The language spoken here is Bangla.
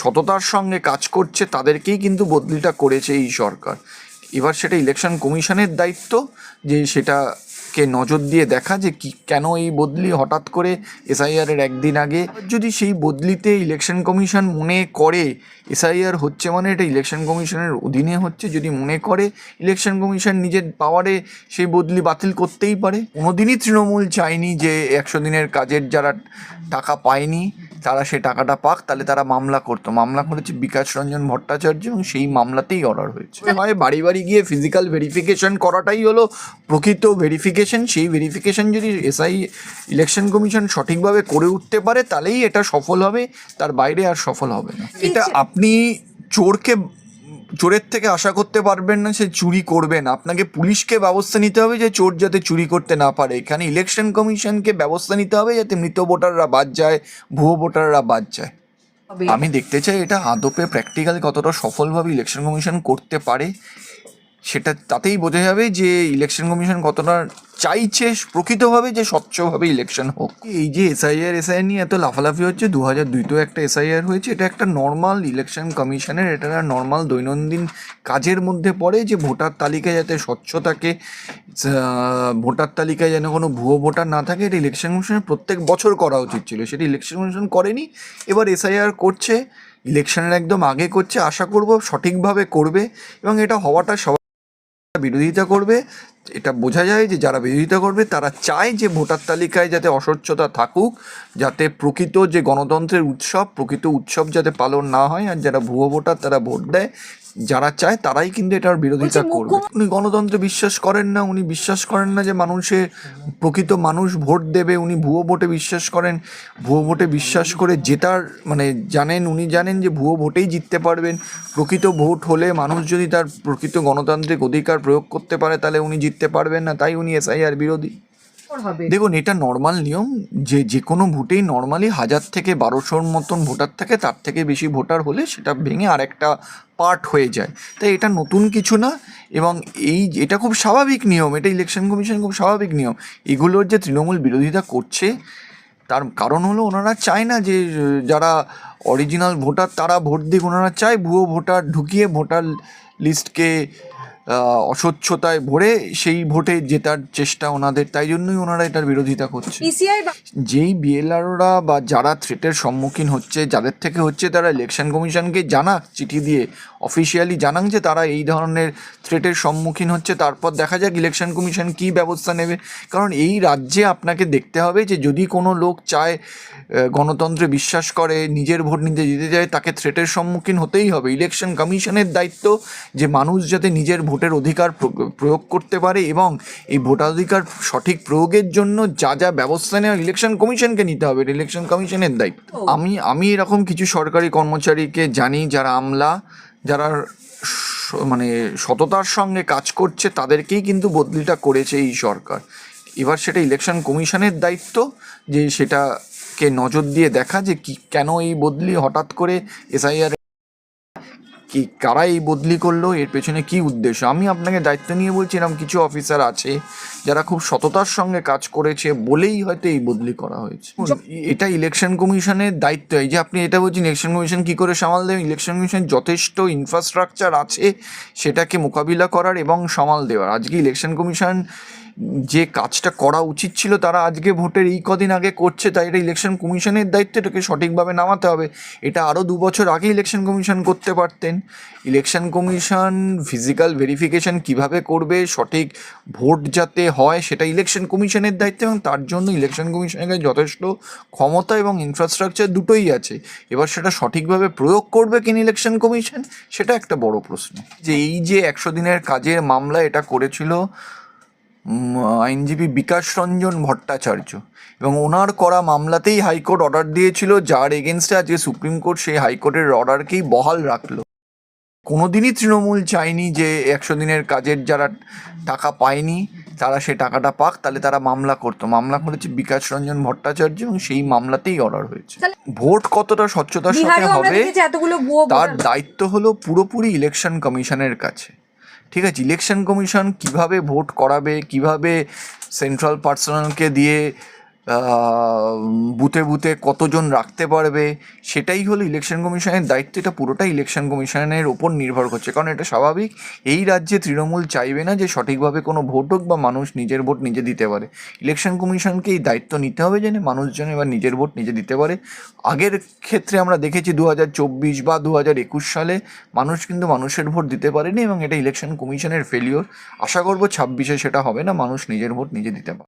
সততার সঙ্গে কাজ করছে, তাদেরকেই কিন্তু বদলিটা করেছে এই সরকার। এবার সেটা ইলেকশন কমিশনের দায়িত্ব, যে সেটাকে নজর দিয়ে দেখা যে কি, কেন এই বদলি? হঠাৎ করে এসআইআর এর একদিন আগে যদি সেই বদলিতে ইলেকশন কমিশন মনে করে এসআইআর হচ্ছে মানে এটা ইলেকশন কমিশনের অধীনে হচ্ছে, যদি মনে করে ইলেকশন কমিশন নিজের পাওয়ারে সেই বদলি বাতিল করতেই পারে। কোনোদিনই তৃণমূল চায়নি যে একশো দিনের কাজের যারা টাকা পায়নি তারা সে টাকাটা পাক তাহলে তারা মামলা করতো। মামলা করেছে বিকাশ রঞ্জন ভট্টাচার্য এবং সেই মামলাতেই অর্ডার হয়েছে। হয় বাড়ি বাড়ি গিয়ে ফিজিক্যাল ভেরিফিকেশন করাটাই হলো প্রকৃত ভেরিফিকেশন সেই ভেরিফিকেশন যদি এসআই ইলেকশন কমিশন সঠিকভাবে করে উঠতে পারে তাহলেই এটা সফল হবে তার বাইরে আর সফল হবে না। এটা আপনি চোরকে চোরের থেকে আশা করতে পারবেন না সে চুরি করবে না। আপনাকে পুলিশকে ব্যবস্থা নিতে হবে যে চোর যাতে চুরি করতে না পারে। এখানে ইলেকশন কমিশনকে ব্যবস্থা নিতে হবে যাতে মৃত ভোটাররা বাদ যায় ভুয়ো ভোটাররা বাদ যায়। আমি দেখতে চাই এটা আদপে প্র্যাকটিক্যাল কতটা সফলভাবে ইলেকশন কমিশন করতে পারে। সেটা তাতেই বোঝা যাবে যে ইলেকশন কমিশন কতটা চাইছে, প্রকৃতভাবে যে স্বচ্ছভাবে ইলেকশন হোক। এই যে এসআইআর এসআইআর নিয়ে এত লাফালাফি হচ্ছে দু হাজার দুইতেও একটা এসআইআর হয়েছে, এটা একটা নর্মাল ইলেকশন কমিশনের এটা নর্মাল দৈনন্দিন কাজের মধ্যে পড়ে যে ভোটার তালিকায় যাতে স্বচ্ছ থাকে ভোটার তালিকায় যেন কোনো ভুয়ো ভোটার না থাকে, এটা ইলেকশন কমিশনের প্রত্যেক বছর করা উচিত ছিল। সেটা ইলেকশন কমিশন করেনি, এবার এসআইআর করছে ইলেকশনের একদম আগে করছে, আশা করব সঠিকভাবে করবে, এবং এটা হওয়াটা সবাই বিরোধিতা করবে এটা বোঝা যায় যে যারা বিরোধিতা করবে তারা চায় যে ভোটার তালিকায় যাতে অস্বচ্ছতা থাকুক যাতে প্রকৃত যে গণতন্ত্রের উৎসব প্রকৃত উৎসব যাতে পালন না হয় আর যারা ভুয়ো ভোটার তারা ভোট দেয় যারা চায় তারাই কিন্তু এটার বিরোধিতা করবে। উনি গণতন্ত্রে বিশ্বাস করেন না উনি বিশ্বাস করেন না যে মানুষের প্রকৃত মানুষ ভোট দেবে উনি ভুয়ো ভোটে বিশ্বাস করেন। ভুয়ো ভোটে বিশ্বাস করে জেতার মানে জানেন উনি জানেন যে ভুয়ো ভোটেই জিততে পারবেন। প্রকৃত ভোট হলে মানুষ যদি তার প্রকৃত গণতান্ত্রিক অধিকার প্রয়োগ করতে পারে তাহলে উনি জিততে পারবেন না তাই উনি এসআইআর বিরোধী। দেখুন এটা নর্মাল নিয়ম যে যে কোনো ভোটেই নর্মালি হাজার থেকে বারোশোর মতন ভোটার থাকে তার থেকে বেশি ভোটার হলে সেটা ভেঙে আরেকটা পার্ট হয়ে যায়। তাই এটা নতুন কিছু না এবং এই এটা খুব স্বাভাবিক নিয়ম এটা ইলেকশন কমিশন খুব স্বাভাবিক নিয়ম। এগুলোর যে তৃণমূল বিরোধিতা করছে তার কারণ হলো ওনারা চায় না যে যারা অরিজিনাল ভোটার তারা ভোট দিক। ওনারা চায় ভুয়ো ভোটার ঢুকিয়ে ভোটার লিস্টকে অস্বচ্ছতায় ভরে সেই ভোটে জেতার চেষ্টা ওনাদের তাই জন্যই ওনারা এটার বিরোধিতা করছে। যেই বিএলআররা বা যারা থ্রেটের সম্মুখীন হচ্ছে যাদের থেকে হচ্ছে তারা ইলেকশন কমিশনকে জানাক চিঠি দিয়ে অফিসিয়ালি জানান যে তারা এই ধরনের থ্রেটের সম্মুখীন হচ্ছে তারপর দেখা যাক ইলেকশন কমিশন কী ব্যবস্থা নেবে। কারণ এই রাজ্যে আপনাকে দেখতে হবে যে যদি কোনো লোক চায় গণতন্ত্রে বিশ্বাস করে নিজের ভোট নিতে যেতে চায় তাকে থ্রেটের সম্মুখীন হতেই হবে। ইলেকশন কমিশনের দায়িত্ব যে মানুষ যাতে নিজের ভোটের অধিকার প্র- প্রয়োগ করতে পারে এবং এই ভোটাধিকার সঠিক প্রয়োগের জন্য যা যা ব্যবস্থা নেওয়া ইলেকশন কমিশনকে নিতে হবে। ইলেকশন কমিশনের দায়িত্ব। আমি আমি এরকম কিছু সরকারি কর্মচারীকে জানি যারা আমলা যারা মানে সততার সঙ্গে কাজ করছে তাদেরকেই কিন্তু বদলিটা করেছে এই সরকার। এবার সেটা ইলেকশন কমিশনের দায়িত্ব যে সেটাকে নজর দিয়ে দেখা যে কি কেন এই বদলি হঠাৎ করে এসআইআর কি কারা এই বদলি করল? এর পেছনে কি উদ্দেশ্য? আমি আপনাকে দায়িত্ব নিয়ে বলছি এরকম কিছু অফিসার আছে যারা খুব সততার সঙ্গে কাজ করেছে বলেই হয়তো এই বদলি করা হয়েছে। এটা ইলেকশন কমিশনের দায়িত্ব। এই যে আপনি এটা বলছেন ইলেকশন কমিশন কি করে সামাল দেবেন ইলেকশন কমিশন যথেষ্ট ইনফ্রাস্ট্রাকচার আছে সেটাকে মোকাবিলা করার এবং সামাল দেওয়ার। আজকে ইলেকশন কমিশন যে কাজটা করা উচিত ছিল তারা আজকে ভোটের এই কদিন আগে করছে, তাই এটা ইলেকশন কমিশনের দায়িত্ব এটাকে সঠিকভাবে নামাতে হবে। এটা আরও দু বছর আগে ইলেকশন কমিশন করতে পারতেন। ইলেকশন কমিশন ফিজিক্যাল ভেরিফিকেশন কীভাবে করবে, সঠিক ভোট যাতে হয়, সেটা ইলেকশন কমিশনের দায়িত্ব এবং তার জন্য ইলেকশন কমিশনের কাছে যথেষ্ট ক্ষমতা এবং ইনফ্রাস্ট্রাকচার দুটোই আছে। এবার সেটা সঠিকভাবে প্রয়োগ করবে কিনা ইলেকশন কমিশন সেটা একটা বড় প্রশ্ন। যে এই যে একশো দিনের কাজের মামলা এটা করেছিল আইনজীবী বিকাশ রঞ্জন ভট্টাচার্য। এবং ওনার করা মামলাতেই হাইকোর্ট অর্ডার দিয়েছিল যার এগেনস্টে আজকে সুপ্রিম কোর্ট সেই হাইকোর্টের অর্ডারকেই বহাল রাখল। কোনোদিনই তৃণমূল চায়নি যে একশো দিনের কাজের যারা টাকা পায়নি তারা সে টাকাটা পাক তাহলে তারা মামলা করতো। মামলা করেছে বিকাশ রঞ্জন ভট্টাচার্য এবং সেই মামলাতেই অর্ডার হয়েছে। ভোট কতটা স্বচ্ছতার সাথে হবে তার দায়িত্ব হলো পুরোপুরি ইলেকশন কমিশনের কাছে। ঠিক আছে ইলেকশন কমিশন কীভাবে ভোট করাবে কীভাবে সেন্ট্রাল পার্সোনালকে দিয়ে বুথে বুথে কতজন রাখতে পারবে, সেটাই হলো ইলেকশন কমিশনের দায়িত্ব। এটা পুরোটাই ইলেকশন কমিশনের ওপর নির্ভর করছে। কারণ এটা স্বাভাবিক, এই রাজ্যে তৃণমূল চাইবে না যে সঠিকভাবে কোনো ভোট হোক বা মানুষ নিজের ভোট নিজে দিতে পারে। ইলেকশন কমিশনকে এই দায়িত্ব নিতে হবে যেন মানুষজন এবার নিজের ভোট নিজে দিতে পারে। আগের ক্ষেত্রে আমরা দেখেছি দু হাজার চব্বিশ বা দু হাজার একুশ সালে মানুষ কিন্তু মানুষের ভোট দিতে পারেনি এবং এটা ইলেকশন কমিশনের ফেলিওর আশা করব ছাব্বিশে সেটা হবে না, মানুষ নিজের ভোট নিজে দিতে পারে